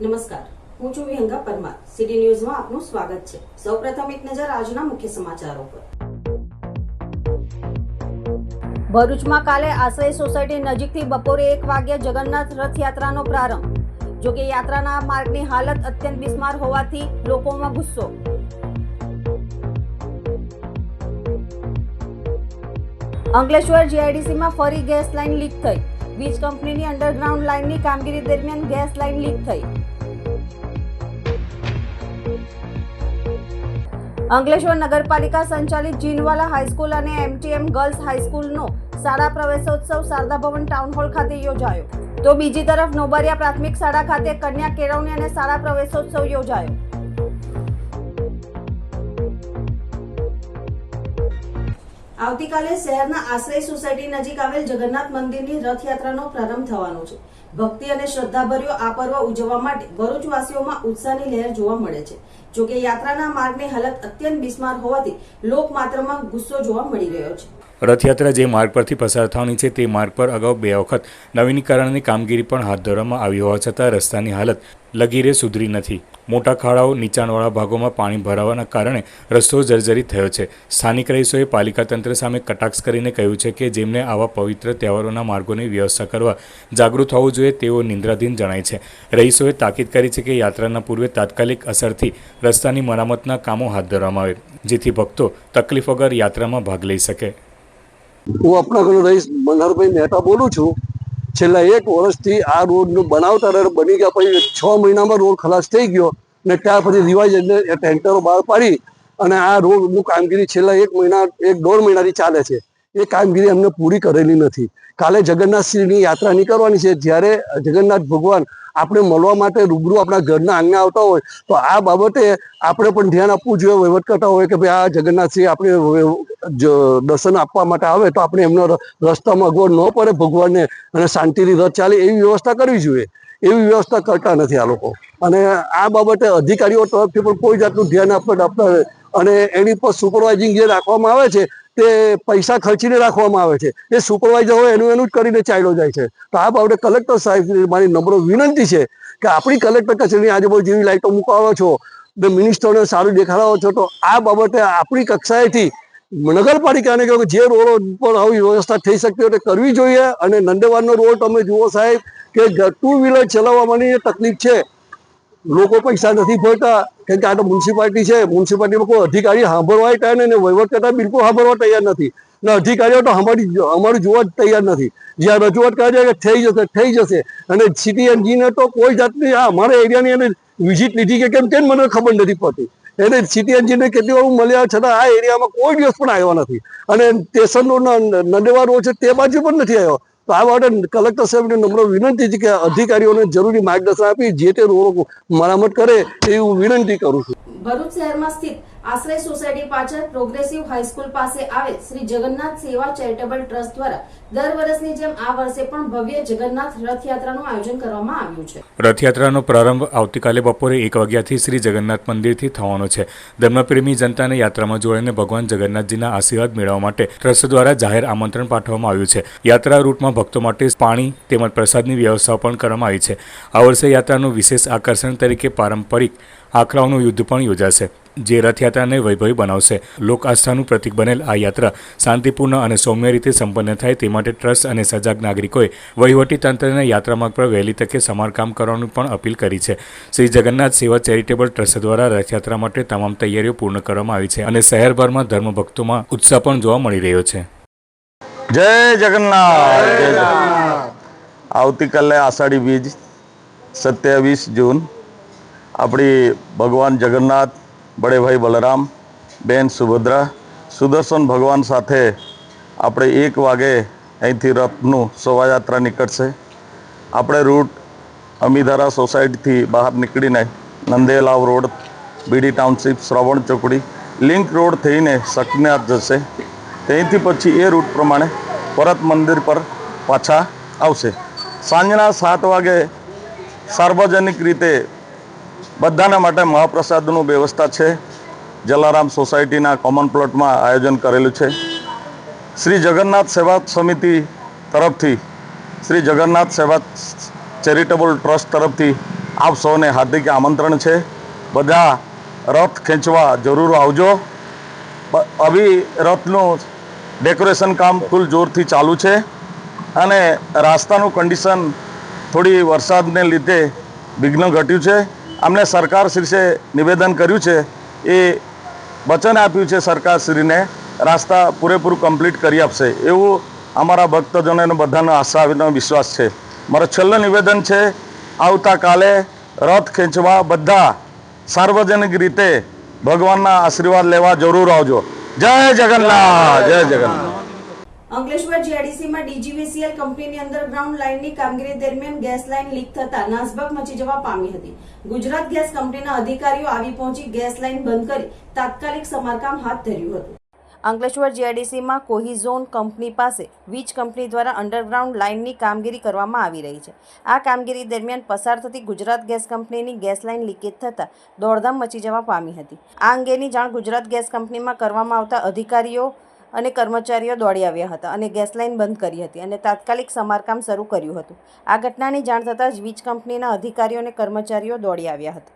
નમસ્કાર. હું છું વિહંગા પરમાર. સિટી ન્યૂઝમાં આપનું સ્વાગત છે. સૌપ્રથમ એક નજર આજના મુખ્ય સમાચારો પર. ભરૂચમાં કાલે આશ્રય સોસાયટી નજીકથી બપોરે એક વાગ્યે જગન્નાથ રથયાત્રાનો પ્રારંભ. જોકે યાત્રાના માર્ગની હાલત અત્યંત બિસ્માર હોવાથી લોકોમાં ગુસ્સો. અંકલેશ્વર જીઆઈડીસીમાં ફરી ગેસ લાઇન લીક થઈ. વીજ કંપનીની અંડરગ્રાઉન્ડ લાઇનની કામગીરી દરમિયાન ગેસ લાઇન લીક થઈ. અંકલેશ્વર નગરપાલિકા સંચાલિત જીનવાલા હાઈસ્કૂલ અને એમટીએમ ગર્લ્સ હાઈસ્કૂલનો શાળા પ્રવેશોત્સવ શારદા ભવન ટાઉન હોલ ખાતે યોજાયો. તો બીજી તરફ નોબરિયા પ્રાથમિક શાળા ખાતે કન્યા કેળવણી અને શાળા પ્રવેશોત્સવ યોજાયો. આવતીકાલે શહેરના આશ્રય સોસાયટી નજીક આવેલ જગન્નાથ મંદિરની રથયાત્રાનો પ્રારંભ થવાનો છે. ભક્તિ અને શ્રદ્ધાભર્યો આ પર્વ ઉજવવા માટે ભરૂચવાસીઓમાં ઉત્સાહની લહેર જોવા મળે છે. જોકે યાત્રાના માર્ગની હાલત અત્યંત બિસ્માર હોવાથી લોકમાત્રમાં ગુસ્સો જોવા મળી રહ્યો છે. રથયાત્રા જે માર્ગ પરથી પસાર થવાની છે તે માર્ગ પર અગાઉ બે વખત નવીનીકરણની કામગીરી પણ હાથ ધરવામાં આવી હોવા છતાં રસ્તાની હાલત લગીરે સુધરી નથી. મોટા ખાડાઓ નીચાણવાળા ભાગોમાં પાણી ભરાવાના કારણે રસ્તો જર્જરિત થયો છે. સ્થાનિક રહીશોએ પાલિકા તંત્ર સામે કટાક્ષ કરીને કહ્યું છે કે જેમને આવા પવિત્ર તહેવારોના માર્ગોની વ્યવસ્થા કરવા જાગૃત હોવું જોઈએ તેઓ નિંદ્રાધીન જણાય છે. રહીશોએ તાકીદ કરી છે કે યાત્રાના પૂર્વે તાત્કાલિક અસરથી રસ્તાની મરામતના કામો હાથ ધરવામાં આવે, જેથી ભક્તો તકલીફ વગર યાત્રામાં ભાગ લઈ શકે. હું ઘરનો રહીશ મનહરભાઈ મહેતા બોલું છું. છેલ્લા એક વર્ષથી આ રોડનું બનાવતા રહે બની ગયા, પછી છ મહિનામાં રોડ ખલાસ થઈ ગયો ને ત્યાર પછી રિવાઇઝ એટલે એ ટેન્કરો બહાર પાડી અને આ રોડનું કામગીરી છેલ્લા એક મહિના, એક દોઢ મહિનાથી ચાલે છે. એ કામગીરી એમને પૂરી કરેલી નથી. કાલે જગન્નાથશ્રીની યાત્રા નીકળવાની છે. જ્યારે જગન્નાથ ભગવાન આપણે મળવા માટે રૂબરૂ આપણા ઘરના આંગણે આવતા હોય, તો આ બાબતે આપણે પણ ધ્યાન આપવું જોઈએ. વહીવટ કરતા હોય કે ભાઈ આ જગન્નાથશ્રી આપણે દર્શન આપવા માટે આવે, તો આપણે એમનો રસ્તામાં અગવડ ન પડે ભગવાનને અને શાંતિથી રથ ચાલે એવી વ્યવસ્થા કરવી જોઈએ. એવી વ્યવસ્થા કરતા નથી આ લોકો. અને આ બાબતે અધિકારીઓ તરફથી પણ કોઈ જાતનું ધ્યાન આપવા આપતા અને એની પર સુપરવાઇઝિંગ જે રાખવામાં આવે છે, તે પૈસા ખર્ચીને રાખવામાં આવે છે. એ સુપરવાઇઝર હોય એનું એનું જ કરીને ચાલ્યો જાય છે. તો આ બાબતે કલેક્ટર સાહેબ, મારી નમ્ર વિનંતી છે કે આપણી કલેક્ટર કચેરીની આજુબાજુ જેવી લાઇટો મુકાવો છો ને મિનિસ્ટરને સારું દેખાડાવો છો, તો આ બાબતે આપણી કક્ષાએથી નગરપાલિકાને કહ્યું કે જે રોડ પર આવી વ્યવસ્થા થઈ શકતી હોય કરવી જોઈએ. અને નંદેવારનો રોડ તમે જુઓ સાહેબ, કે ટુ વ્હીલર ચલાવવાની તકલીફ છે લોકો પૈસા નથી ભરતા કેમ કે આ તો મ્યુનિસિપાલિટી છે. મ્યુનિસિપાલિટીમાં કોઈ અધિકારી સાંભળવા તૈયાર નહીં વહીવટ કરતા બિલકુલ સાંભળવા તૈયાર નથી. ને અધિકારીઓ તો અમારી અમારું જોવા જ તૈયાર નથી. જ્યાં રજૂઆત કરે છે થઈ જશે થઈ જશે. અને સિટી એન્જિનિયર તો કોઈ જાતની આ અમારા એરિયાની એને વિઝિટ લીધી કે કેમ કેમ મને ખબર નથી પડતી. એને સિટી એન્જિનિયર કેટલી વાર મળ્યા છતાં આ એરિયામાં કોઈ દિવસ પણ આવ્યો નથી. અને સ્ટેશન રોડ નંદેવા રોડ છે તે બાજુ પણ નથી આવ્યો. તો આ માટે કલેક્ટર સાહેબને નમ્ર વિનંતી છે કે અધિકારીઓને જરૂરી માર્ગદર્શન આપી જે તે રોડ મરામત કરે એવી હું વિનંતી કરું છું. ભરૂચ શહેરમાં સ્થિત આશ્રય સોસાયટી પાછળ પ્રોગ્રેસિવ હાઈસ્કૂલ પાસે આવેલ શ્રી જગન્નાથ સેવા ચેરિટેબલ ટ્રસ્ટ દ્વારા દર વર્ષની જેમ આ વર્ષે પણ ભવ્ય જગન્નાથ રથયાત્રાનું આયોજન કરવામાં આવ્યું છે. રથયાત્રાનો પ્રારંભ આવતીકાલે બપોરે એક વાગ્યાથી શ્રી જગન્નાથ મંદિરથી થવાનો છે. ધર્મપ્રેમી જનતાને યાત્રામાં જોડાઈને ભગવાન જગન્નાથજીના આશીર્વાદ મેળવવા માટે ટ્રસ્ટ દ્વારા જાહેર આમંત્રણ પાઠવવામાં આવ્યું છે. યાત્રા રૂટમાં ભક્તો માટે પાણી તેમજ પ્રસાદની વ્યવસ્થા પણ કરવામાં આવી છે. આ વર્ષે યાત્રાનું વિશેષ આકર્ષણ તરીકે પારંપરિક આંકડાઓનું યુદ્ધ પણ યોજાશે. જે રથયાત્રાને વૈભવી બનાવશે. લોક આસ્થાનું પ્રતીક બનેલ આ યાત્રા શાંતિપૂર્ણ અને સૌમ્ય રીતે સંપન્ન થાય તે માટે ટ્રસ્ટ અને સજાગ નાગરિકોએ વહીવટી તંત્રને યાત્રા માર્ગ પર વહેલી તકે સમારકામ કરવાનું પણ અપીલ કરી છે. શ્રી જગન્નાથ સેવા ચેરિટેબલ ટ્રસ્ટ દ્વારા રથયાત્રા માટે તમામ તૈયારીઓ પૂર્ણ કરવામાં આવી છે અને શહેરભરમાં ધર્મભક્તોમાં ઉત્સાહ પણ જોવા મળી રહ્યો છે. જય જગન્નાથ! આવતીકાલે આષાઢી બીજ, સત્યાવીસ જૂન. આપણી ભગવાન જગન્નાથ બળેભાઈ બલરામ, બેન સુભદ્રા, સુદર્શન ભગવાન સાથે આપણે એક વાગે અહીંથી રથનું શોભાયાત્રા નીકળશે. આપણે રૂટ અમીધારા સોસાયટીથી બહાર નીકળીને Nandelav road, BD township, Shravan ચોકડી, લિંક રોડ થઈને શકનાથ જશે. ત્યાંથી પછી એ રૂટ પ્રમાણે પરત મંદિર પર પાછા આવશે. સાંજના સાત વાગે સાર્વજનિક રીતે બધાના માટે મહાપ્રસાદનું વ્યવસ્થા છે. જલારામ સોસાયટીના કોમન પ્લોટમાં આયોજન કરેલું છે. શ્રી જગન્નાથ સેવા સમિતિ તરફથી, શ્રી જગન્નાથ સેવા ચેરિટેબલ ટ્રસ્ટ તરફથી આપ સૌને હાર્દિક આમંત્રણ છે. બધા રથ ખેંચવા જરૂર આવજો. અભી રથનું ડેકોરેશન કામ ફૂલ જોરથી ચાલુ છે. અને રાસ્તાનું કન્ડિશન થોડી વરસાદને લીધે વિઘ્ન ઘટ્યું છે. અમને સરકારશ્રીએ નિવેદન કર્યું છે, એ વચન આપ્યું છે સરકારશ્રીને રાસ્તા પૂરેપૂરું કમ્પ્લીટ કરી આપશે. એવું અમારા ભક્તજનોને બધાનો આશા વિશ્વાસ છે. મારો છેલ્લો નિવેદન છે આવતાકાલે રથ ખેંચવા બધા સાર્વજનિક રીતે ભગવાનના આશીર્વાદ લેવા જરૂર આવજો. જય જગન્નાથ જય જગન્નાથ. અંકલેશ્વર જીઆરડીસીમાં ડીજીવીસીએલ કંપનીની અંડરગ્રાઉન્ડ લાઇનની કામગીરી દરમિયાન ગેસ લાઇન લીક થતા નાસભાગ મચી જવા પામી હતી. ગુજરાત ગેસ કંપનીના અધિકારીઓ આવી પહોંચી ગેસ લાઇન બંધ કરી તાત્કાલિક સમારકામ હાથ ધર્યું હતું. અંકલેશ્વર જીઆરડીસીમાં કોહિઝોન કંપની પાસે વીજ કંપની દ્વારા અંડરગ્રાઉન્ડ લાઇનની કામગીરી કરવામાં આવી રહી છે. આ કામગીરી દરમિયાન પસાર થતી ગુજરાત ગેસ કંપનીની ગેસ લાઇન લીકેજ થતાં દોડધામ મચી જવા પામી હતી. આ અંગેની જાણ ગુજરાત ગેસ કંપનીમાં કરવામાં આવતા અધિકારીઓ અને કર્મચારીઓ દોડી આવ્યા હતા અને ગેસ લાઇન બંધ કરી હતી અને તાત્કાલિક સમારકામ શરૂ કર્યું હતું. આ ઘટનાની જાણ થતાં જ વીજ કંપનીના અધિકારીઓ અને કર્મચારીઓ દોડી આવ્યા હતા.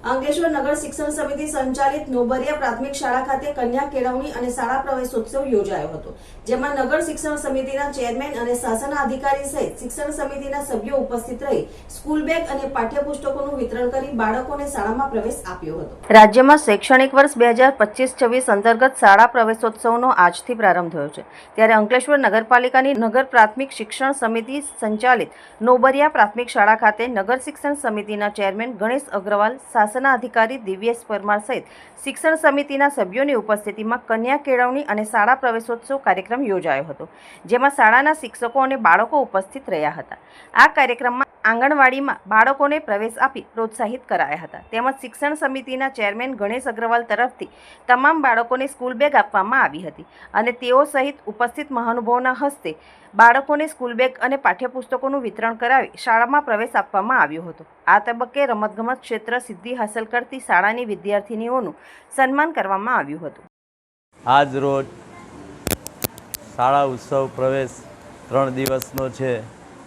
અંકલેશ્વર નગર શિક્ષણ સમિતિ સંચાલિત નોબરિયા પ્રાથમિક શાળા ખાતે કન્યા કેળવણી અને શાળા પ્રવેશોત્સવ યોજાયો હતો, જેમાં નગર શિક્ષણ સમિતિના ચેરમેન અને શાસન અધિકારી સહિત શિક્ષણ સમિતિના સભ્યો ઉપસ્થિત રહી સ્કૂલ બેગ અને પાઠ્યપુસ્તકોનું વિતરણ કરી બાળકોને શાળામાં પ્રવેશ આપ્યો હતો. રાજ્યમાં શૈક્ષણિક વર્ષ બે હજાર પચીસ છવ્વીસ અંતર્ગત શાળા પ્રવેશોત્સવનો આજથી પ્રારંભ થયો છે, ત્યારે અંકલેશ્વર નગરપાલિકાની નગર પ્રાથમિક શિક્ષણ સમિતિ સંચાલિત નોબરિયા પ્રાથમિક શાળા ખાતે નગર શિક્ષણ સમિતિના ચેરમેન ગણેશ અગ્રવાલ શાસના અધિકારી દિવ્યેશ પરમાર સહિત શિક્ષણ સમિતિના સભ્યોની ઉપસ્થિતિમાં કન્યા કેળવણી અને શાળા પ્રવેશોત્સવ કાર્યક્રમ યોજાયો હતો, જેમાં શાળાના શિક્ષકો અને બાળકો ઉપસ્થિત રહ્યા હતા. આ કાર્યક્રમમાં આંગણવાડીમાં બાળકોને પ્રવેશ આપી પ્રોત્સાહિત કરાયા હતા. તેમજ શિક્ષણ સમિતિના ચેરમેન ગણેશ અગ્રવાલ તરફથી તમામ બાળકોને સ્કૂલ બેગ આપવામાં આવી હતી અને તેઓ સહિત ઉપસ્થિત મહાનુભાવોના હસ્તે બાળકોને સ્કૂલ બેગ અને પાઠ્યપુસ્તકોનું વિતરણ કરાવી શાળામાં પ્રવેશ આપવામાં આવ્યો હતો. આ તબક્કે રમતગમત ક્ષેત્ર સિદ્ધિ હાંસલ કરતી શાળાની વિદ્યાર્થિનીઓનું સન્માન કરવામાં આવ્યું હતું. આજ રોજ શાળા ઉત્સવ પ્રવેશ ત્રણ દિવસનો છે.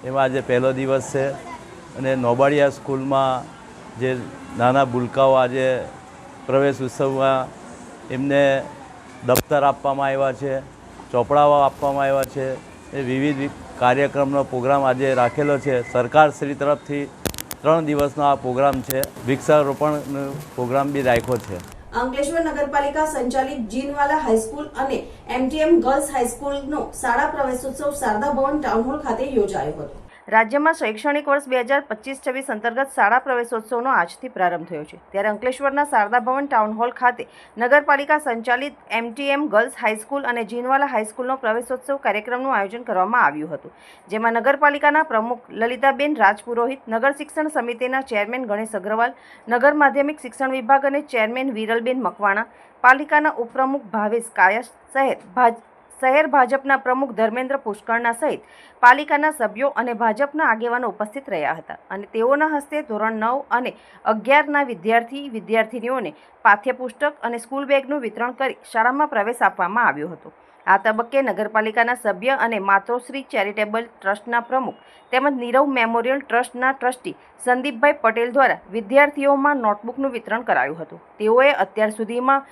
એમાં આજે પહેલો દિવસ છે. અને નોબાડિયા સ્કૂલમાં જે નાના ભૂલકાઓ આજે પ્રવેશ ઉત્સવમાં એમને દફતર આપવામાં આવ્યા છે, ચોપડાઓ આપવામાં આવ્યા છે. એ વિવિધ કાર્યક્રમનો પ્રોગ્રામ આજે રાખેલો છે. સરકારશ્રી તરફથી ત્રણ દિવસનો આ પ્રોગ્રામ છે. વૃક્ષારોપણનો પ્રોગ્રામ બી રાખ્યો છે. અંકલેશ્વર નગરપાલિકા સંચાલિત જીનવાલા હાઈસ્કૂલ અને એમટીએમ ગર્લ્સ હાઈસ્કૂલનો શાળા પ્રવેશોત્સવ શારદા ભવન ટાઉન હોલ ખાતે યોજાયો હતો. રાજ્યમાં શૈક્ષણિક વર્ષ બે હજાર પચીસ છવ્વીસ અંતર્ગત શાળા પ્રવેશોત્સવનો આજથી પ્રારંભ થયો છે. ત્યારે અંકલેશ્વરના શારદા ભવન ટાઉન હોલ ખાતે નગરપાલિકા સંચાલિત એમટીએમ ગર્લ્સ હાઈસ્કૂલ અને જીનવાલા હાઈસ્કૂલનો પ્રવેશોત્સવ કાર્યક્રમનું આયોજન કરવામાં આવ્યું હતું. જેમાં નગરપાલિકાના પ્રમુખ લલિતાબેન રાજપુરોહિત, નગર શિક્ષણ સમિતિના ચેરમેન ગણેશ અગ્રવાલ, નગર માધ્યમિક શિક્ષણ વિભાગ અને ચેરમેન વિરલબેન મકવાણા, પાલિકાના ઉપપ્રમુખ ભાવેશ કાયસ સહિત ભાજ શહેર ભાજપના પ્રમુખ ધર્મેન્દ્ર પુષ્કળના સહિત પાલિકાના સભ્યો અને ભાજપના આગેવાનો ઉપસ્થિત રહ્યા હતા અને તેઓના હસ્તે ધોરણ નવ અને અગિયારના વિદ્યાર્થી વિદ્યાર્થિનીઓને પાઠ્યપુસ્તક અને સ્કૂલ બેગનું વિતરણ કરી શાળામાં પ્રવેશ આપવામાં આવ્યો હતો. આ તબક્કે નગરપાલિકાના સભ્ય અને માતોશ્રી ચેરિટેબલ ટ્રસ્ટના પ્રમુખ તેમજ નીરવ મેમોરિયલ ટ્રસ્ટના ટ્રસ્ટી સંદીપભાઈ પટેલ દ્વારા વિદ્યાર્થીઓમાં નોટબુકનું વિતરણ કરાયું હતું. તેઓએ અત્યાર સુધીમાં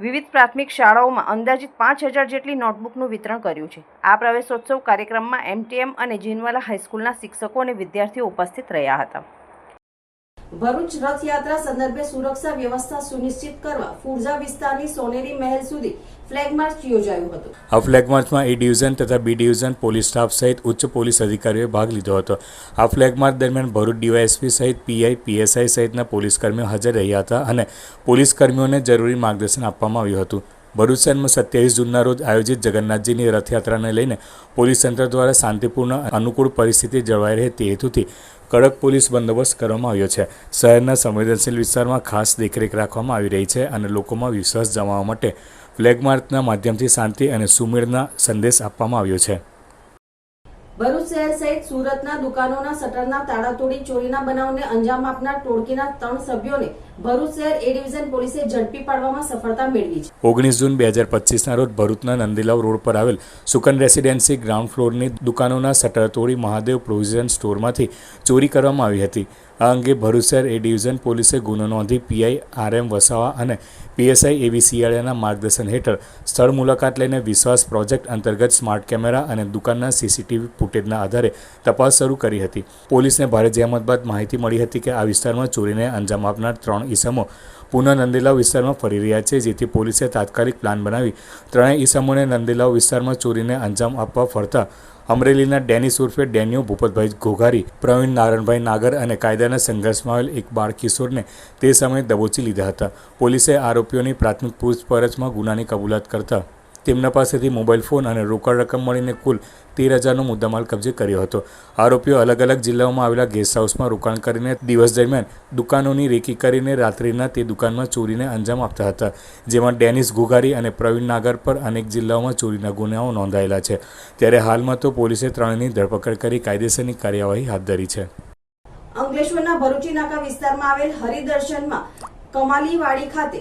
વિવિધ પ્રાથમિક શાળાઓમાં અંદાજિત પાંચ હજાર જેટલી નોટબુકનું વિતરણ કર્યું છે. આ પ્રવેશોત્સવ કાર્યક્રમમાં એમટીએમ અને જીનવાલા હાઈસ્કૂલના શિક્ષકો અને વિદ્યાર્થીઓ ઉપસ્થિત રહ્યા હતા. ભરૂચ રથયાત્રા સંદર્ભે સુરક્ષા વ્યવસ્થા સુનિશ્ચિત કરવા ફુરજા વિસ્તારની સોનેરી મહેલ સુધી ફ્લેગ માર્ચ યોજાયું હતું. આ ફ્લેગ માર્ચમાં એ ડિવિઝન તથા બી ડિવિઝન પોલીસ સ્ટાફ સહિત ઉચ્ચ પોલીસ અધિકારીઓએ ભાગ લીધો હતો. આ ફ્લેગ માર્ચ દરમિયાન ભરૂચ ડીવાયએસપી સહિત પીઆઈ, પીએસઆઈ સહિતના પોલીસ કર્મીઓ હાજર રહ્યા હતા અને પોલીસ કર્મીઓને જરૂરી માર્ગદર્શન આપવામાં આવ્યું હતું. ભરૂચ શહેરમાં સત્યાવીસ જૂનના રોજ આયોજિત જગન્નાથજીની રથયાત્રાને લઈને પોલીસ તંત્ર દ્વારા શાંતિપૂર્ણ અનુકૂળ પરિસ્થિતિ જળવાઈ રહે તે હેતુથી કડક પોલીસ બંદોબસ્ત કરવામાં આવ્યો છે. શહેરના સંવેદનશીલ વિસ્તારમાં ખાસ દેખરેખ રાખવામાં આવી રહી છે અને લોકોમાં વિશ્વાસ જમાવવા માટે ફ્લેગ માર્ચના માધ્યમથી શાંતિ અને સુમેળના સંદેશ આપવામાં આવ્યો છે. ભરૂચ શહેર સહિત સુરતના દુકાનોના, શટરના તાળા તોડી ચોરીના બનાવને અંજામ આપનાર ટોળકીના ત્રણ સભ્યોને ભરૂચ શહેર એ ડિવિઝન પોલીસે ઝડપી પાડવામાં સફળતા મેળવી છે. ઓગણીસ જૂન બે હજાર પચીસના રોજ ભરૂચના નંદીલાવ રોડ પર આવેલ સુકન રેસિડેન્સી ગ્રાઉન્ડ ફ્લોરની દુકાનોના શટર તોડી મહાદેવ પ્રોવિઝન સ્ટોરમાંથી ચોરી કરવામાં આવી હતી. આ અંગે ભરૂચ શહેર એ ડિવિઝન પોલીસે ગુનો નોંધી પીઆઈ આર એમ વસાવા અને પીએસઆઈ એવી શિયાળાના માર્ગદર્શન હેઠળ સ્થળ મુલાકાત લઈને વિશ્વાસ પ્રોજેક્ટ અંતર્ગત સ્માર્ટ કેમેરા અને દુકાનના સીસીટીવી ફૂટેજના આધારે તપાસ શરૂ કરી હતી. પોલીસને ભારે જહેમત બાદ માહિતી મળી હતી કે આ વિસ્તારમાં ચોરીને અંજામ આપનાર ત્રણ ઈસમો પુનઃ નંદીલાવ વિસ્તારમાં ફરી રહ્યા છે, જેથી પોલીસે તાત્કાલિક પ્લાન બનાવી ત્રણેય ઈસમોને નંદીલાવ વિસ્તારમાં ચોરીને અંજામ આપવા ફરતા અમરેલીના ડેનિસ ઉર્ફે ડેન્યુ ભૂપતભાઈ ઘોઘારી, પ્રવીણ નારણભાઈ નાગર અને કાયદાના સંઘર્ષમાં આવેલ એક બાળ કિશોરને તે સમયે દબોચી લીધા હતા. પોલીસે આરોપીઓની પ્રાથમિક પૂછપરછમાં ગુનાની કબૂલાત કરતા તેમના પાસેથી મોબાઈલ ફોન અને રોકડ રકમ મળીને કુલ તેર હજારનો મુદ્દામાલ કબજે કર્યો હતો. આરોપીઓ અલગ અલગ જિલ્લાઓમાં આવેલા ગેસ્ટ હાઉસમાં રોકાણ કરીને દિવસ દરમિયાન દુકાનોની રેકી કરીને રાત્રિના તે દુકાનમાં ચોરીને અંજામ આપતા હતા, જેમાં ડેનિસ ઘુઘારી અને પ્રવીણ નાગર પર અનેક જિલ્લાઓમાં ચોરીના ગુનાઓ નોંધાયેલા છે. ત્યારે હાલમાં તો પોલીસે ત્રણની ધરપકડ કરી કાયદેસરની કાર્યવાહી હાથ ધરી છે. અંકલેશ્વરના ભરૂચી નાકા વિસ્તારમાં આવેલ હરિદર્શનમાં કમાલીવાડી ખાતે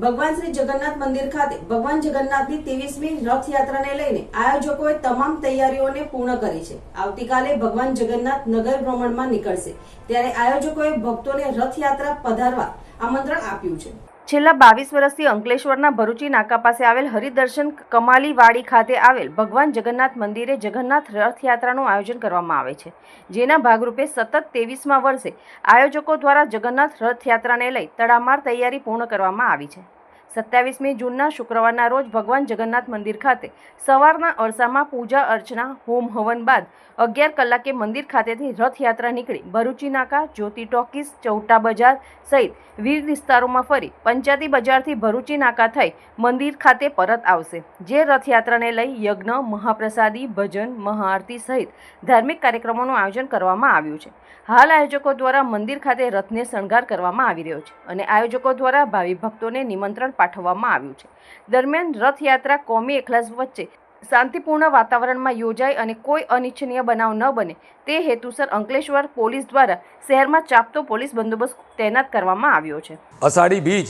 ભગવાન શ્રી જગન્નાથ મંદિર ખાતે, ભગવાન જગન્નાથની ત્રેવીસમી રથયાત્રાને લઈને આયોજકોએ તમામ તૈયારીઓને પૂર્ણ કરી છે. આવતીકાલે ભગવાન જગન્નાથ નગર ભ્રમણમાં નીકળશે. ત્યારે આયોજકોએ ભક્તોને રથયાત્રા પધારવા આમંત્રણ આપ્યું છે. છેલ્લા બાવીસ વર્ષથી અંકલેશ્વરના ભરૂચી નાકા પાસે આવેલ હરિદર્શન કમાલીવાડી ખાતે આવેલ ભગવાન જગન્નાથ મંદિરે જગન્નાથ રથયાત્રાનું આયોજન કરવામાં આવે છે. જેના ભાગરૂપે સતત ત્રેવીસમા વર્ષે આયોજકો દ્વારા જગન્નાથ રથયાત્રાને લઈ તડામાર તૈયારી પૂર્ણ કરવામાં આવી છે. સત્યાવીસમી જૂનના શુક્રવારના રોજ ભગવાન જગન્નાથ મંદિર ખાતે સવારના અરસામાં પૂજા અર્ચના, હોમ હવન બાદ અગિયાર કલાકે મંદિર ખાતેથી રથયાત્રા નીકળી. ભરૂચી, નાકા, જ્યોતિ ટોકીસ, ચૌટા બજાર સહિત વિવિધ વિસ્તારોમાં ફરી પંચાયતી બજારથી ભરૂચી, નાકા થઈ મંદિર ખાતે પરત આવશે, જે રથયાત્રાને લઈ યજ્ઞ, મહાપ્રસાદી, ભજન, મહાઆરતી સહિત ધાર્મિક કાર્યક્રમોનું આયોજન કરવામાં આવ્યું છે. હાલ આયોજકો દ્વારા મંદિર ખાતે રથને શણગાર કરવામાં આવી રહ્યો છે અને આયોજકો દ્વારા ભાવિ ભક્તોને નિમંત્રણ પાઠવવામાં આવ્યું છે. દરમિયાન રથયાત્રા કોમી એખલાસ વચ્ચે શાંતિપૂર્ણ વાતાવરણમાં યોજાય અને કોઈ અનિચ્છનીય બનાવ ન બને, તે હેતુસર અંકલેશ્વર પોલીસ દ્વારા શહેરમાં ચાપતો પોલીસ બંદોબસ્ત તૈનાત કરવામાં આવ્યો છે. અષાઢી બીજ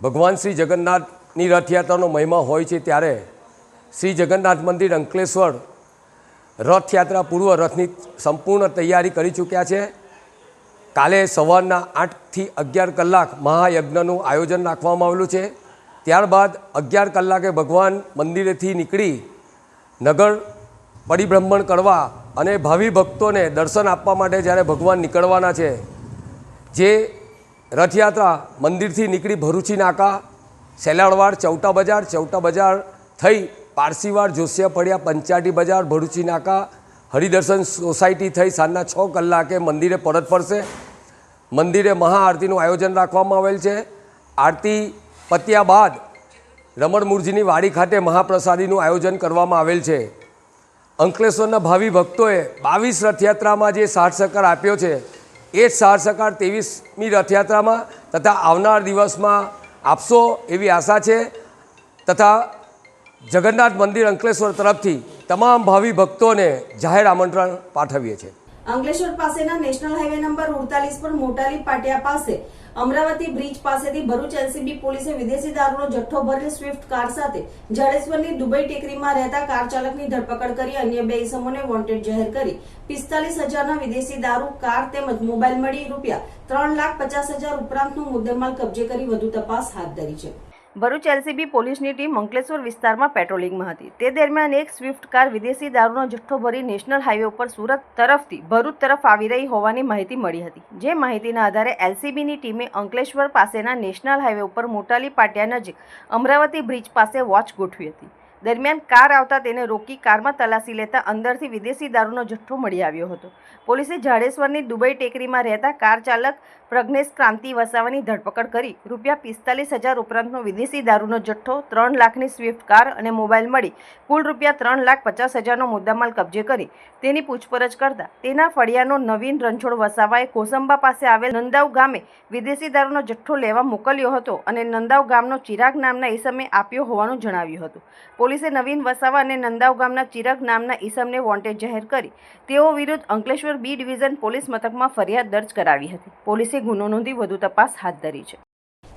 ભગવાન શ્રી જગન્નાથની રથયાત્રાનો મહિમા હોય છે ત્યારે શ્રી જગન્નાથ મંદિર અંકલેશ્વર રથયાત્રા પૂર્વ રથની સંપૂર્ણ તૈયારી કરી ચૂક્યા છે. કાલે સવારના આઠથી અગિયાર કલાક મહાયજ્ઞનું આયોજન રાખવામાં આવેલું છે. ત્યારબાદ અગિયાર કલાકે ભગવાન મંદિરેથી નીકળી નગર પરિભ્રમણ કરવા અને ભાવિ ભક્તોને દર્શન આપવા માટે જ્યારે ભગવાન નીકળવાના છે, જે રથયાત્રા મંદિરથી નીકળી ભરૂચી નાકા સેલાડવાડ ચૌટા બજાર ચૌટા બજાર થઈ પારસીવાડ જોશિયા પડ્યા પંચાટી બજાર, ભરૂચી નાકા, હરિદર્શન સોસાયટી થઈ સાંજના છ કલાકે મંદિરે પરત ફરશે. મંદિરે મહાઆરતીનું આયોજન રાખવામાં આવેલ છે. આરતી પત્યા બાદ રમણમૂર્જીની વાડી ખાતે મહાપ્રસાદીનું આયોજન કરવામાં આવેલ છે. અંકલેશ્વરના ભાવિ ભક્તોએ બાવીસ રથયાત્રામાં જે સાઠ સહકાર આપ્યો છે, એ જ સાથ સહકાર ત્રેવીસમી રથયાત્રામાં તથા આવનાર દિવસમાં આપશો એવી આશા છે તથા જગન્નાથ મંદિર અંકલેશ્વર તરફથી તમામ ભાવિ ભક્તોને જાહેર આમંત્રણ પાઠવીએ છીએ. અંકલેશ્વર પાસેના નેશનલ હાઈવે નંબર ઉડતાલીસ પર મોટાલી પાટિયા પાસે અમરાવતી બ્રિજ પાસેથી ભરૂચ એલસીબી પોલીસે વિદેશી દારૂનો જથ્થો ભરેલ સ્વિફ્ટ કાર સાથે જાડેશ્વરની દુબઈ ટેકરીમાં રહેતા કાર ચાલકની ધરપકડ કરી અન્ય બે ઇસમોને વોન્ટેડ જાહેર કરી. પિસ્તાલીસ હજારના વિદેશી દારૂ, કાર તેમજ મોબાઈલ મળી રૂપિયા ત્રણ લાખ પચાસ હજાર ઉપરાંતનો મુદ્દેમાલ કબજે કરી વધુ તપાસ હાથ ધરી છે. ભરૂચ એલસીબી પોલીસની ટીમ અંકલેશ્વર વિસ્તારમાં પેટ્રોલિંગમાં હતી. તે દરમિયાન એક સ્વિફ્ટ કાર વિદેશી દારૂનો જથ્થો ભરી નેશનલ હાઈવે ઉપર સુરત તરફથી ભરૂચ તરફ આવી રહી હોવાની માહિતી મળી હતી. જે માહિતીના આધારે એલસીબીની ટીમે અંકલેશ્વર પાસેના નેશનલ હાઈવે ઉપર મોટાલી પાટિયા નજીક અમરાવતી બ્રિજ પાસે વોચ ગોઠવી હતી. દરમિયાન કાર આવતા તેને રોકી કારમાં તલાશી લેતા અંદરથી વિદેશી દારૂનો જથ્થો મળી આવ્યો હતો. પોલીસે જાડેશ્વરની દુબઈ ટેકરીમાં રહેતા કાર ચાલક પ્રજ્ઞેશ ક્રાંતિ વસાવાની ધરપકડ કરી રૂપિયા પિસ્તાલીસ હજાર ઉપરાંતનો વિદેશી દારૂનો જથ્થો, ત્રણ લાખની સ્વિફ્ટ કાર અને મોબાઈલ મળી કુલ રૂપિયા ત્રણ લાખ પચાસ હજારનો મુદ્દામાલ કબજે કરી. તેની પૂછપરછ કરતા તેના ફળિયાનો નવીન રણછોડ વસાવાએ કોસંબા પાસે આવેલ નંદાવ ગામે વિદેશી દારૂનો જથ્થો લેવા મોકલ્યો હતો અને નંદાવ ગામનો ચિરાગ નામના એ સમયે આપ્યો હોવાનું જણાવ્યું હતું. પોલીસે નવીન વસાવા અને નંદાવ ગામના ચિરક નામના ઈસમને વોન્ટેડ જાહેર કરી. તેઓ વિરુદ્ધ અંકલેશ્વર બી ડિવિઝન પોલીસ મથકમાં ફરિયાદ દર્જ કરાવી હતી. પોલીસે ગુનો નોંધી વધુ તપાસ હાથ ધરી છે.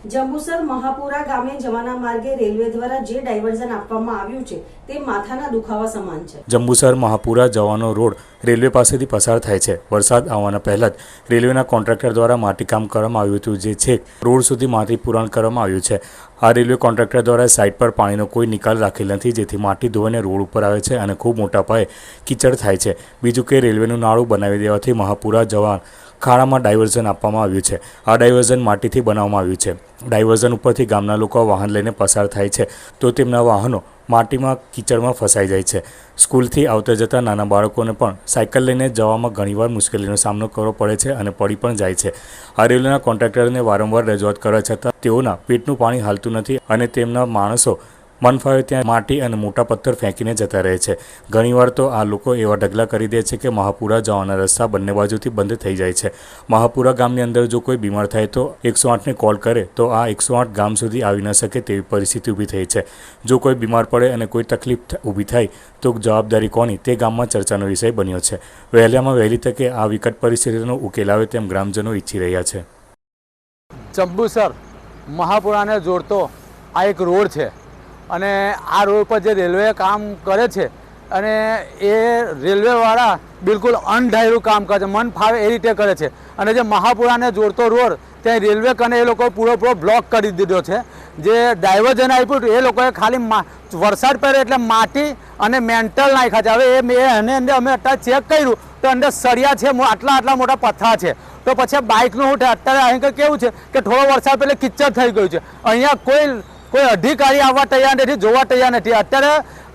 જંબુસર મહાપુરા ગામે જવાના માર્ગે રેલવે દ્વારા જે ડાયવર્ઝન આપવામાં આવ્યું છે તે માથાના દુખાવા સમાન છે. જંબુસર મહાપુરા જવાનો રોડ રેલવે પાસેથી પસાર થાય છે. વરસાદ આવવાના પહેલા જ રેલવેના કોન્ટ્રાક્ટર દ્વારા માટીકામ કરવામાં આવ્યું હતું, જે છેક રોડ સુધી માટી પુરાણ કરવામાં આવ્યું છે. આ રેલવે કોન્ટ્રાક્ટર દ્વારા સાઇટ પર પાણીનો કોઈ નિકાલ રાખેલ નથી, જેથી માટી ધોઈને રોડ ઉપર આવે છે અને ખૂબ મોટા પાયે કીચડ થાય છે. બીજું કે રેલવેનું નાળું બનાવી દેવાથી મહાપુરા જવાન ખાડામાં ડાયવર્ઝન આપવામાં આવ્યું છે. આ ડાયવર્ઝન માટીથી બનાવવામાં આવ્યું છે. ડાયવર્ઝન ઉપરથી ગામના લોકો વાહન લઈને પસાર થાય છે તો તેમના વાહનો માટીમાં કીચડમાં ફસાઈ જાય છે. સ્કૂલથી આવતા જતા નાના બાળકોને પણ સાયકલ લઈને જવામાં ઘણીવાર મુશ્કેલીનો સામનો કરવો પડે છે અને પડી પણ જાય છે. આ રેલવેના કોન્ટ્રાક્ટરને વારંવાર રજૂઆત કરવા છતાં તેઓના પેટનું પાણી હાલતું નથી અને તેમના માણસો મન ફાવે ત્યાં માટી અને મોટા પથ્થર ફેંકીને જતા રહે છે. ઘણીવાર તો આ લોકો એવા ઢગલા કરી દે છે કે મહાપુરા જવાના રસ્તા બંને બાજુથી બંધ થઈ જાય છે. મહાપુરા ગામની અંદર જો કોઈ બીમાર થાય તો એકસો આઠને કોલ કરે, તો આ એકસો આઠ ગામ સુધી આવી ન શકે તેવી પરિસ્થિતિ ઊભી થઈ છે. જો કોઈ બીમાર પડે અને કોઈ તકલીફ ઊભી થાય, તો જવાબદારી કોની? તે ગામમાં ચર્ચાનો વિષય બન્યો છે. વહેલામાં વહેલી તકે આ વિકટ પરિસ્થિતિનો ઉકેલ આવે તેમ ગ્રામજનો ઈચ્છી રહ્યા છે. ચંબુસર મહાપુરાને જોડતો આ એક રોડ છે. અને આ રોડ પર જે રેલવે કામ કરે છે અને એ રેલવેવાળા બિલકુલ અનઢાયરું કામ કરે છે, મન ફાવે એ રીતે કરે છે. અને જે મહાપુરાને જોડતો રોડ, ત્યાં રેલવે કને એ લોકો પૂરો બ્લોક કરી દીધો છે. જે ડાયવર્જન આપ્યું એ લોકોએ ખાલી વરસાદ પડે એટલે માટી અને મેન્ટલ નાખ્યા છે. હવે એ એને અંદર અમે અત્યારે ચેક કર્યું, તો અંદર સળિયા છે આટલા આટલા મોટા પથ્થા છે. તો પછી બાઇકનું હું અત્યારે અહીં કેવું છે કે થોડો વરસાદ પહેલાં કિચ્ચર થઈ ગયું છે. અહીંયા કોઈ કોઈ અધિકારી આવવા તૈયાર નથી, જોવા તૈયાર નથી. અત્યારે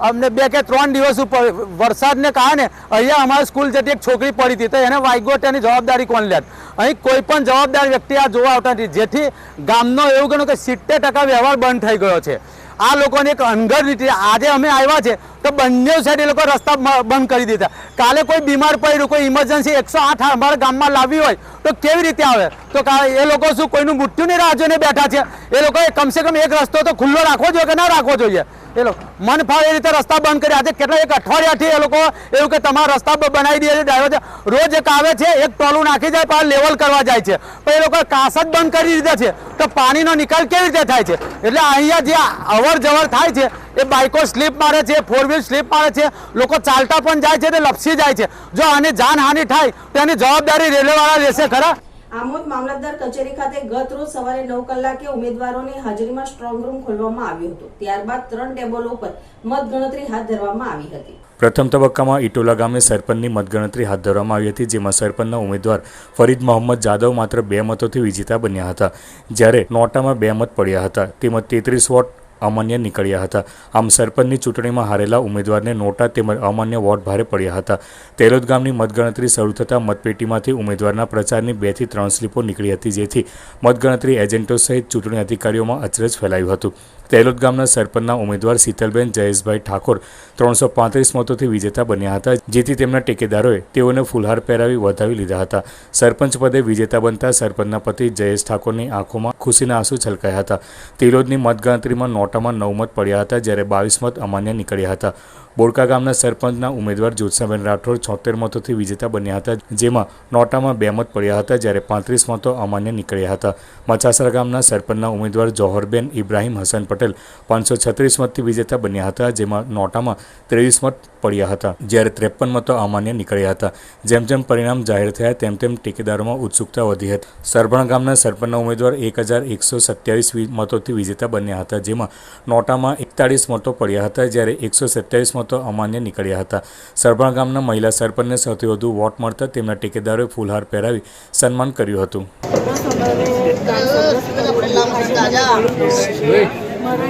અમને બે કે ત્રણ દિવસ ઉપર વરસાદને કારણે અહીંયા અમારી સ્કૂલ જતી એક છોકરી પડી હતી, તો એને વાગ્યો તેની જવાબદારી કોણ લેત? અહીં કોઈ પણ જવાબદાર વ્યક્તિ આ જોવા આવતા નથી. જેથી ગામનો એવું ગણો કે સિત્તેર ટકા વ્યવહાર બંધ થઈ ગયો છે. આ લોકોને એક અનગઢ રીતે આજે અમે આવ્યા છે, તો બંને સાઈડ એ લોકો રસ્તા બંધ કરી દીધા. કાલે કોઈ બીમાર પડ્યું, કોઈ ઇમરજન્સી એકસો આઠ અમારા ગામમાં લાવવી હોય, તો કેવી રીતે આવે? તો એ લોકો શું, કોઈનું મૃત્યુની રાહ જોઈને બેઠા છે? એ લોકોએ કમસે કમ એક રસ્તો તો ખુલ્લો રાખવો જોઈએ કે ના રાખવો જોઈએ? એ લોકો મન ફાવે રીતે રસ્તા બંધ કરી. આજે કેટલા એક અઠવાડિયાથી એ લોકો એવું કે તમારા રસ્તા બનાવી દે છે, ડ્રાઈવર રોજ એક આવે છે, એક ટોલું નાખી જાય પાછળ લેવલ કરવા જાય છે. પણ એ લોકો કાસ જ બંધ કરી દીધા છે. તો પાણીનો નિકાલ કેવી રીતે થાય છે? એટલે અહીંયા જે અવર જવર થાય છે, એ બાઇકો સ્લીપ મારે છે, ફોર વ્હીલ સ્લીપ મારે છે, લોકો ચાલતા પણ જાય છે, તે લપસી જાય છે. જો આની જાનહાનિ થાય, તો એની જવાબદારી રેલવેવાળા લેશે, ખરા? આમોદ મામલતદાર કચેરી ખાતે ગત રોજ સવારે નવ કલાકે ઉમેદવારોની હાજરીમાં સ્ટ્રોંગ રૂમ ખોલવામાં આવ્યું હતું. ત્યારબાદ ત્રણ ટેબલો ઉપર મતગણતરી હાથ ધરવામાં આવી હતી. પ્રથમ તબક્કામાં ઇટોલા ગામે સરપંચની મતગણતરી હાથ ધરવામાં આવી હતી, જેમાં સરપંચના ઉમેદવાર ફરીદ મોહમ્મદ જાદવ માત્ર બે મતોથી વિજેતા બન્યા હતા. જ્યારે નોટામાં બે મત પડ્યા હતા. તેમજ તેત્રીસ વોટ અમાન્ય નીકળ્યા હતા. આમ સરપંચની ચૂંટણીમાં હારેલા ઉમેદવારને નોટા તેમજ અમાન્ય વોટ ભારે પડ્યા હતા. તેલોદ ગામની મતગણતરી શરૂ થતાં મતપેટીમાંથી ઉમેદવારના પ્રચારની બેથી ત્રણ સ્લીપો નીકળી હતી, જેથી મતગણતરી એજન્ટો સહિત ચૂંટણી અધિકારીઓમાં અચરજ ફેલાયું હતું. તેલોદ ગામના સરપંચના ઉમેદવાર શીતલબેન જયેશભાઈ ઠાકોર ત્રણસો પાંત્રીસ મતોથી વિજેતા બન્યા હતા, જેથી તેમના ટેકેદારોએ તેઓને ફુલહાર પહેરાવી વધાવી લીધા હતા. સરપંચ પદે વિજેતા બનતા સરપંચના પતિ જયેશ ઠાકોરની આંખોમાં ખુશીના આંસુ છલકાયા હતા. તેલોદની મતગણતરીમાં નોટામાં નવ મત પડ્યા હતા, જ્યારે બાવીસ મત અમાન્ય નીકળ્યા હતા. બોડકા ગામના સરપંચના ઉમેદવાર જ્યોત્સાબેન રાઠોડ છોતેર મતોથી વિજેતા બન્યા હતા, જેમાં નોટામાં બે મત પડ્યા હતા, જ્યારે પાંત્રીસ મતો અમાન્ય નીકળ્યા હતા. મચાસરા ગામના સરપંચના ઉમેદવાર જોહરબેન ઇબ્રાહીમ હસન પટેલ પાંચસો છત્રીસ મતથી વિજેતા બન્યા હતા, જેમાં નોટામાં ત્રેવીસ મત પડ્યા હતા, જ્યારે ત્રેપન મતો અમાન્ય નીકળ્યા હતા. જેમ જેમ પરિણામ જાહેર થયા, તેમ તેમ ટેકેદારોમાં ઉત્સુકતા વધી હતી. સરભણ ગામના સરપંચના ઉમેદવાર એક હજાર એકસો સત્યાવીસ મતોથી વિજેતા બન્યા હતા, જેમાં નોટામાં એકતાળીસ મતો પડ્યા હતા, જ્યારે એકસો સત્યાવીસ મતો અમાન્ય નીકળ્યા હતા. સરભણ ગામના મહિલા સરપંચને સૌથી વધુ વોટ મળતા તેમના ટેકેદારોએ ફૂલહાર પહેરાવી સન્માન કર્યું હતું.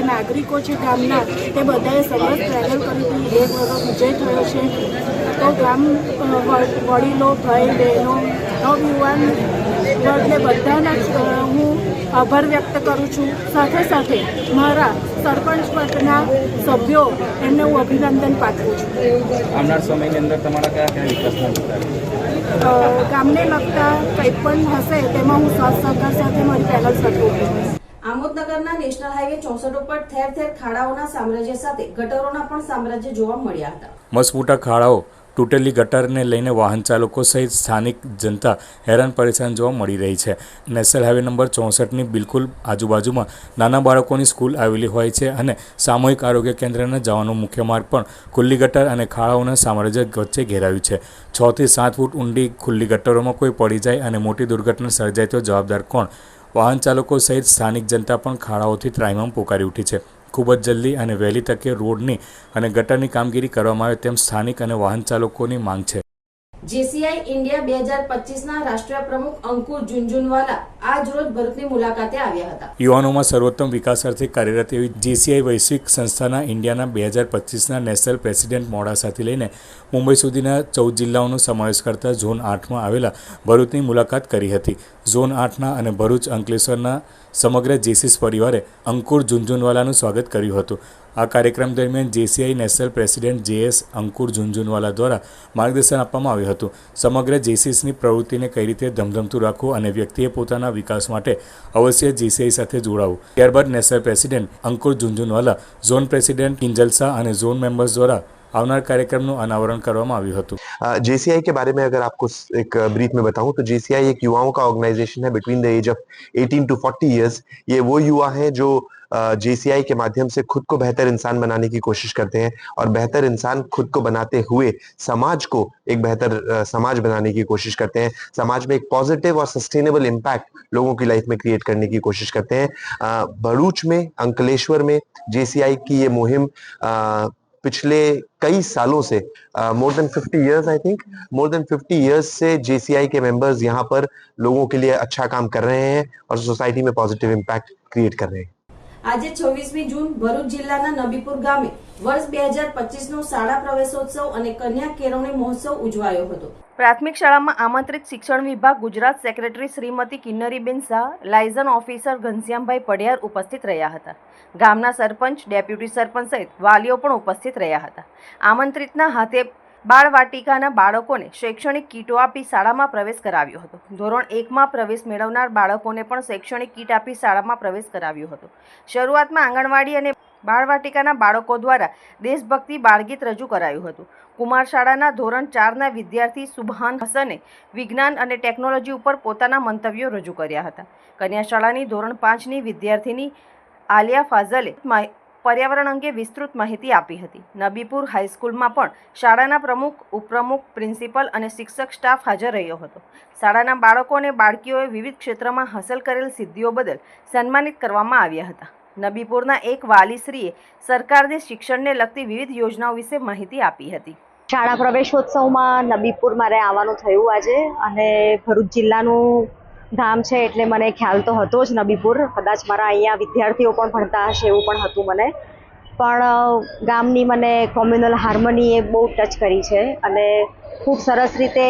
નાગરિકો છે ગામના, તે બધાએ સરસ ટ્રેવલ કરી હતી. એક વિજય થયો છે. તો ગામ વડીલો ભાઈ બહેનો નવયુવાન વર્ગને બધાના હું આભાર વ્યક્ત કરું છું. સાથે સાથે મારા સરપંચ પદના સભ્યો એમને હું અભિનંદન પાઠવું છું. આવનાર સમયની અંદર તમારા કયા કયા વિકાસના મુદ્દા ગામને લગતા કંઈ પણ હશે તેમાં હું સાથ સહકાર સાથે મારી પહેલ સચવું આમોદનગરના નેશનલ હાઈવે ચોસઠ ઉપર ઠેર ઠેર ખાડાઓના સામ્રાજ્ય સાથે ગટરોના પણ સામ્રાજ્ય જોવા મળ્યા હતા. મસમોટા ખાડાઓ તૂટેલી ગટરને લઈને વાહન ચાલકો સહિત સ્થાનિક જનતા હેરાન પરેશાન જોવા મળી રહી છે. નેશનલ હાઈવે નંબર ચોસઠની બિલકુલ આજુબાજુમાં નાના બાળકોની સ્કૂલ આવેલી હોય છે અને સામૂહિક આરોગ્ય કેન્દ્રને જવાનો મુખ્ય માર્ગ પણ ખુલ્લી ગટર અને ખાડાઓના સામ્રાજ્ય વચ્ચે ઘેરાયું છે. છ થી સાત ફૂટ ઊંડી ખુલ્લી ગટરોમાં કોઈ પડી જાય અને મોટી દુર્ઘટના સર્જાય તો જવાબદાર કોણ? વાહન ચાલકો સહિત સ્થાનિક જનતા પણ ખાડાઓથી ત્રાહિમામ પોકારી ઉઠી છે. ખૂબ જ જલ્દી અને વહેલી તકે રોડની અને ગટરની કામગીરી કરવામાં આવે તેમ સ્થાનિક અને વાહન ચાલકોની માંગ છે. જેસીઆઈ ઇન્ડિયા બે હજાર પચીસના રાષ્ટ્રીય પ્રમુખ અંકુર ઝુંઝુનવાલા આજ રોજ ભરૂચની મુલાકાતે આવ્યા હતા. યુવાનોમાં સર્વોત્તમ વિકાસ અર્થે કાર્યરત એવી જેસીઆઈ વૈશ્વિક સંસ્થાના ઇન્ડિયાના બે હજાર પચીસના નેશનલ પ્રેસિડેન્ટ મોડાસાથી લઈને મુંબઈ સુધીના ચૌદ જિલ્લાઓનો સમાવેશ કરતા ઝોન આઠમાં આવેલા ભરૂચની મુલાકાત કરી હતી. ઝોન આઠના અને ભરૂચ અંકલેશ્વરના સમગ્ર જેસીસ પરિવારે અંકુર ઝુંઝુનવાલાનું સ્વાગત કર્યું હતું. આ કાર્યક્રમ દરમિયાન JCI national president JS Ankur Jhunjhunwala દ્વારા માર્ગદર્શન આપવામાં આવ્યું હતું સમગ્ર જેસીસની પ્રવૃત્તિને કઈ રીતે ધમધમતું રાખવું અને વ્યક્તિએ પોતાના વિકાસ માટે અવશ્ય જેસીઆઈ સાથે જોડાવું ત્યારબાદ national president Ankur Jhunjhunwala zone president Kinjal Shah અને ઝોન મેમ્બર્સ દ્વારા આવનાર કાર્યક્રમનું અનાવરણ કરવામાં આવ્યું હતું जेसीआई के बारे में अगर आपको स- एक ब्रीफ में बताऊं तो जेसीआई एक युवाओं का ऑर्गेनाइजेशन है between the age of 18 to 40 years ये वो युवा हैं जो जेसीआई के माध्यम से खुद को बेहतर इंसान बनाने की कोशिश करते हैं और बेहतर इंसान खुद को बनाते हुए समाज को एक बेहतर समाज बनाने की कोशिश करते हैं। समाज में एक पॉजिटिव और सस्टेनेबल इम्पैक्ट लोगों की लाइफ में क्रिएट करने की कोशिश करते हैं। भरूच में, अंकलेश्वर में जेसीआई की ये मुहिम पिछले कई सालों से more than 50 years I think more than 50 years से जेसीआई के मेंबर्स यहाँ पर लोगों के लिए अच्छा काम कर रहे हैं और सोसाइटी में पॉजिटिव इम्पैक्ट क्रिएट कर रहे हैं। આજે છવ્વીસમી જૂન ભરૂચ જિલ્લાના નબીપુર ગામે વર્ષ બે હજાર પચીસનો શાળા પ્રવેશોત્સવ અને કન્યા કેળવણી મહોત્સવ ઉજવાયો હતો. પ્રાથમિક શાળામાં આમંત્રિત શિક્ષણ વિભાગ Gujarat secretary Shrimati Kinnariben Shah, liaison officer Ghanshyambhai Padiyar ઉપસ્થિત રહ્યા હતા. ગામના સરપંચ, ડેપ્યુટી સરપંચ સહિત વાલીઓ પણ ઉપસ્થિત રહ્યા હતા. આમંત્રિતના હાથે બાળ વાટિકાના બાળકોને શૈક્ષણિક કીટો આપી શાળામાં પ્રવેશ કરાવ્યો હતો. ધોરણ એકમાં પ્રવેશ મેળવનાર બાળકોને પણ શૈક્ષણિક કીટ આપી શાળામાં પ્રવેશ કરાવ્યો હતો. શરૂઆતમાં આંગણવાડી અને બાળવાટિકાના બાળકો દ્વારા દેશભક્તિ બાળગીત રજૂ કરાયું હતું. કુમાર શાળાના ધોરણ ચારના વિદ્યાર્થી સુભાન હસને વિજ્ઞાન અને ટેકનોલોજી ઉપર પોતાના મંતવ્યો રજૂ કર્યા હતા. કન્યા શાળાની ધોરણ પાંચની વિદ્યાર્થીની આલિયા ફાઝલે પર્યાવરણ અંગે વિસ્તૃત માહિતી આપી હતી. નબીપુર હાઈસ્કૂલમાં પણ શાળાના પ્રમુખ, ઉપપ્રમુખ, પ્રિન્સિપલ અને શિક્ષક સ્ટાફ હાજર રહ્યો હતો. શાળાના બાળકો અને બાળકીઓએ વિવિધ ક્ષેત્રમાં હાંસલ કરેલ સિદ્ધિઓ બદલ સન્માનિત કરવામાં આવ્યા હતા. નબીપુરના એક વાલીશ્રીએ સરકારની શિક્ષણને લગતી વિવિધ યોજનાઓ વિશે માહિતી આપી હતી. શાળા પ્રવેશોત્સવમાં નબીપુર મારે આવવાનું થયું આજે અને ભરૂચ જિલ્લાનું ગામ છે એટલે મને ખ્યાલ તો હતો જ નબીપુર. કદાચ મારા અહીંયા વિદ્યાર્થીઓ પણ ભણતા હશે એવું પણ હતું મને. પણ ગામની મને કોમ્યુનલ હાર્મની એ બહુ ટચ કરી છે અને ખૂબ સરસ રીતે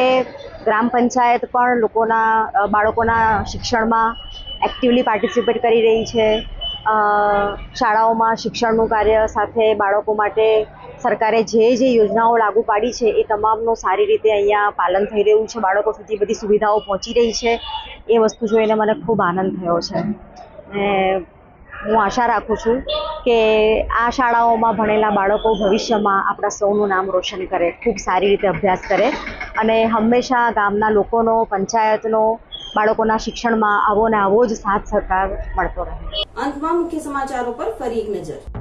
ગ્રામ પંચાયત પણ લોકોના બાળકોના શિક્ષણમાં એક્ટિવલી પાર્ટિસિપેટ કરી રહી છે. શાળાઓમાં શિક્ષણનું કાર્ય સાથે બાળકો માટે સરકારે જે જે યોજનાઓ લાગુ પાડી છે, એ તમામનું સારી રીતે અહીંયા પાલન થઈ રહ્યું છે. બાળકો સુધી બધી સુવિધાઓ પહોંચી રહી છે. એ વસ્તુ જોઈને મને ખૂબ આનંદ થયો છે. ને હું આશા રાખું છું કે આ શાળાઓમાં ભણેલા બાળકો ભવિષ્યમાં આપણા સૌનું નામ રોશન કરે, ખૂબ સારી રીતે અભ્યાસ કરે અને હંમેશા ગામના લોકોનો, પંચાયતનો, બાળકોના શિક્ષણમાં આવો ને આવો જ સાથ સહકાર મળતો રહે. અંતમાં મુખ્ય સમાચારો પર ફરી એક નજર.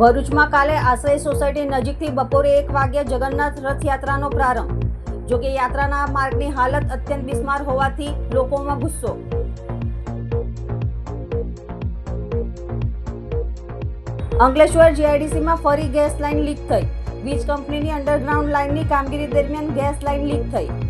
ભરૂચમાં કાલે આશ્રય સોસાયટી નજીકથી બપોરે એક વાગ્યે જગન્નાથ રથયાત્રાનો પ્રારંભ. જોકે યાત્રાના માર્ગની હાલત અત્યંત બિસ્માર હોવાથી લોકોમાં ગુસ્સો. અંકલેશ્વર જીઆઈડીસીમાં ફરી ગેસ લાઇન લીક થઈ. વીજ કંપનીની અંડરગ્રાઉન્ડ લાઇનની કામગીરી દરમિયાન ગેસ લાઇન લીક થઈ.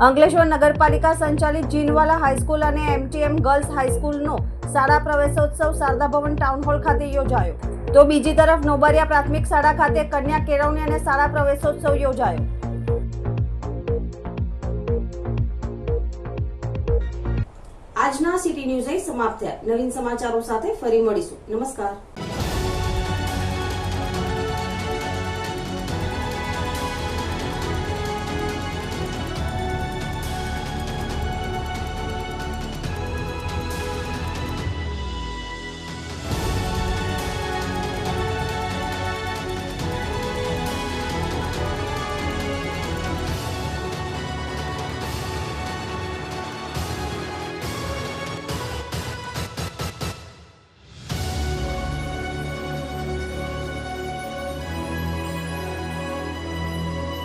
અંકલેશ્વર નગરપાલિકા સંચાલિત જીનવાલા હાઈસ્કૂલ અને એમટીએમ ગર્લ્સ હાઈસ્કૂલનો શાળા પ્રવેશોત્સવ શારદા ભવન ટાઉન હોલ ખાતે યોજાયો. તો બીજી તરફ નોબરિયા પ્રાથમિક શાળા ખાતે કન્યા કેળવણી અને શાળા પ્રવેશોત્સવ યોજાયો. આજના સિટી ન્યૂઝ સમાપ્ત થયા. નવીન સમાચારો સાથે ફરી મળીશું. નમસ્કાર.